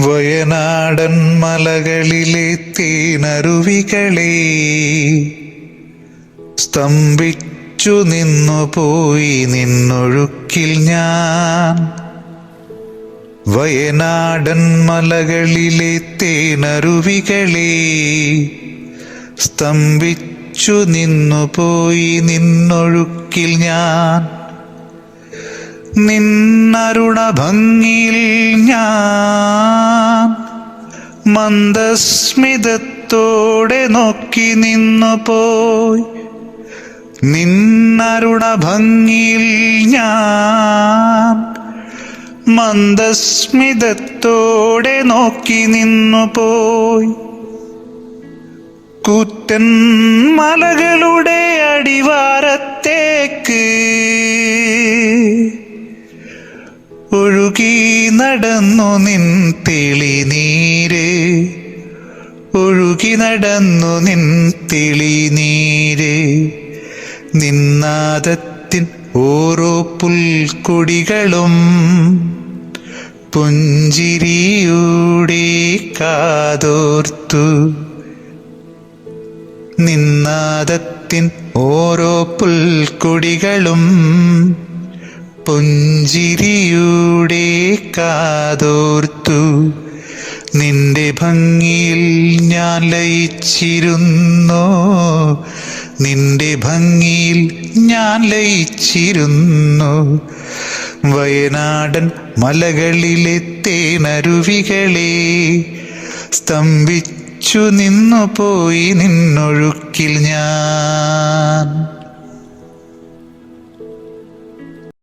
വയനാടൻ മലകളിലെ തേനരുവികളെ സ്തംഭിച്ചു നിന്നുപോയി നിന്നൊഴുക്കിൽ ഞാൻ. വയനാടൻ മലകളിലെ തേനരുവികളെ സ്തംഭിച്ചു നിന്നുപോയി നിന്നൊഴുക്കിൽ ഞാൻ. നിന്നരുണ ഭംഗിയിൽ ഞാൻ മന്ദസ്മിതത്തോടെ നോക്കി നിന്നു പോയി നിന്നരുണ ഭംഗിയിൽ ഞാൻ മന്ദസ്മിതത്തോടെ നോക്കി നിന്നു പോയി കൂറ്റൻ മലകളുടെ നടന്നു നിൻ തെളിനീര് ഒഴുകി നടന്നു നിൻ തെളിനീര് നിന്നാദത്തിൻ ഓരോ പുൽക്കൊടികളും പുഞ്ചിരിയുടെ കാതോർത്തു. നിന്നാദത്തിൻ ഓരോ പുൽക്കൊടികളും പുഞ്ചിരിയുടെ കാതോർത്തു. നിന്റെ ഭംഗിയിൽ ഞാൻ ലയിച്ചിരുന്നു? നിന്റെ ഭംഗിയിൽ ഞാൻ ലയിച്ചിരുന്നു? വയനാടൻ മലകളിലെ തേനരുവികളെ സ്തംഭിച്ചു നിന്നു പോയി നിന്നൊഴുക്കിൽ ഞാൻ.